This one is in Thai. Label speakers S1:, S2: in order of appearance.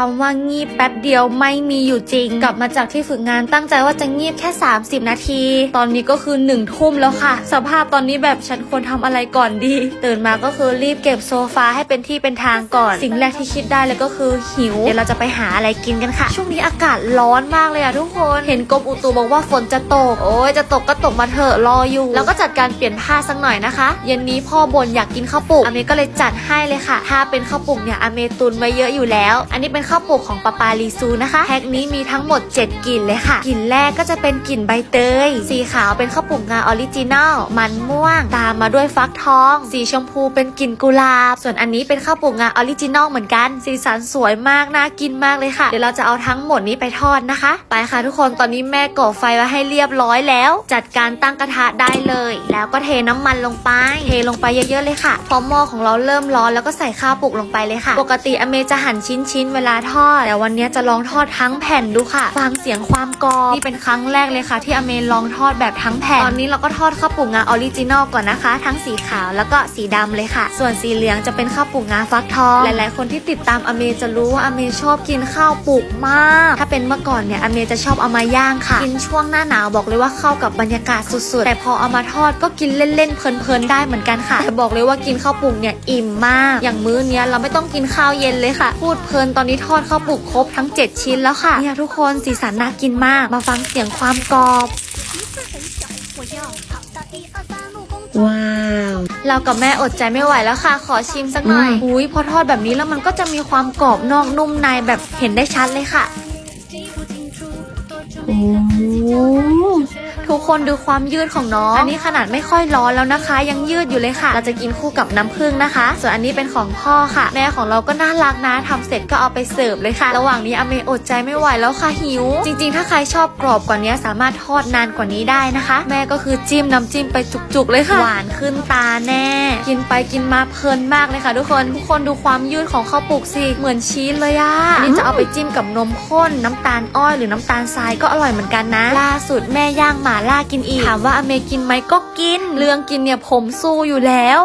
S1: คำว่างีบแป๊บเดียวไม่มีอยู่จริง กลับมาจากที่ฝึกงานตั้งใจว่าจะงีบแค่ 30 นาที ตอนนี้ก็คือ1นึ่ทุ่มแล้วค่ะ สภาพตอนนี้แบบฉันควรทำอะไรก่อนดี ตื่นมาก็คือรีบเก็บโซฟาให้เป็นที่เป็นทางก่อน สิ่งแรกที่คิดได้เลยก็คือหิว เดี๋ยวเราจะไปหาอะไรกินกันค่ะ ช่วงนี้อากาศร้อนมากเลยอะทุกคน เห็นกรมอุตุบอกว่าฝนจะตก โอ้ยจะตกก็ตกมาเถอะรออยู่ แล้วก็จัดการเปลี่ยนผ้าสักหน่อยนะคะ เย็นนี้พ่อบ่นอยากกินข้าวปุกอเมก็เลยจัดให้เลยค่ะ ถ้าเป็นข้าวปุกเนี่ยอเมตุนไว้เยอะอยู่แล้ว อันนี้เป็นข้าวปลุกของปาปาลีซูนะคะแพ็คนี้มีทั้งหมด 7กลิ่นเลยค่ะกลิ่นแรกก็จะเป็นกลิ่นใบเตย สีขาวเป็นข้าวปลุกงาออริจินัลมันม่วง ตามมาด้วยฟักทอง สีชมพูเป็นกลิ่นกุหลาบ ส่วนอันนี้เป็นข้าวปลุกงาออริจินัลเหมือนกัน สีสันสวยมากน่ากินมากเลยค่ะ เดี๋ยวเราจะเอาทั้งหมดนี้ไปทอดนะคะ ไปค่ะทุกคนตอนนี้แม่ก่อไฟไว้ให้เรียบร้อยแล้ว จัดการตั้งกระทะได้เลย แล้วก็เทน้ำมันลงไป เทลงไปเยอะๆเลยค่ะ พอหม้อของเราเริ่มร้อนแล้วก็ใส่ข้าวปลุกลงไปเลยค่ะ ปกติอเมจะหั่นชิ้นๆเวลาทอด แต่วันนี้จะลองทอดทั้งแผ่นดูค่ะ ฟังเสียงความกรอบนี่เป็นครั้งแรกเลยค่ะ ที่อเมลองทอดแบบทั้งแผ่น ตอนนี้เราก็ทอดข้าวปุกงาออริจินอลก่อนนะคะ ทั้งสีขาวแล้วก็สีดำเลยค่ะ ส่วนสีเหลืองจะเป็นข้าวปุกงาฟักทอง หลายๆ คนที่ติดตามอเมจะรู้ว่าอเมชอบกินข้าวปุกมาก ถ้าเป็นเมื่อก่อนเนี่ยอเมจะชอบเอามาย่างค่ะ กินช่วงหน้าหนาวบอกเลยว่าเข้ากับบรรยากาศสุดๆ แต่พอเอามาทอดก็กินเล่นๆเพลินๆได้เหมือนกันค่ะแต่บอกเลยว่ากินข้าวปุกเนี่ยอิ่มมาก อย่างมื้อเนี้ยเราไม่ต้องกินข้าวเย็นเลยค่ะ พูดเพลินตอนนี้ทอดข้าวปลุกครบทั้ง 7 ชิ้นแล้วค่ะ เนี่ยทุกคนสีสันน่ากินมาก มาฟังเสียงความกรอบ
S2: ว้าว
S1: เรากับแม่อดใจไม่ไหวแล้วค่ะ ขอชิมสักหน่อย
S2: อืม
S1: อุ้ยพอทอดแบบนี้แล้วมันก็จะมีความกรอบนอกนุ่มในแบบเห็นได้ชัดเลยค่ะ
S2: โอ้
S1: ทุกคนดูความยืดของน้อง อันนี้ขนาดไม่ค่อยร้อนแล้วนะคะ ยังยืดอยู่เลยค่ะ เราจะกินคู่กับน้ำผึ้งนะคะ ส่วนอันนี้เป็นของพ่อค่ะ แม่ของเราก็น่ารักนะทำเสร็จก็เอาไปเสิร์ฟเลยค่ะ ระหว่างนี้อเมอดใจไม่ไหวแล้วค่ะหิว จริง ๆ ถ้าใครชอบกรอบกว่านี้สามารถทอดนานกว่านี้ได้นะคะ แม่ก็คือจิ้มน้ำจิ้มไปจุกๆเลยค่ะ หวานขึ้นตาแน่ กินไปกินมาเพลินมากเลยค่ะ ทุกคนทุกคนดูความยืดของข้าวปลุกสิเหมือนชีสเลยอะอันนี้จะเอาไปจิ้มกับนมข้น น้ำตาลอ้อยหรือน้ำตาลทรายก็อร่อยเหมือนกันนะล่าสุดแม่ย่างหมาล่ากินอีก ถามว่าอเมกินไหมก็กิน เรื่องกินเนี่ยผมสู้อยู่แล้ว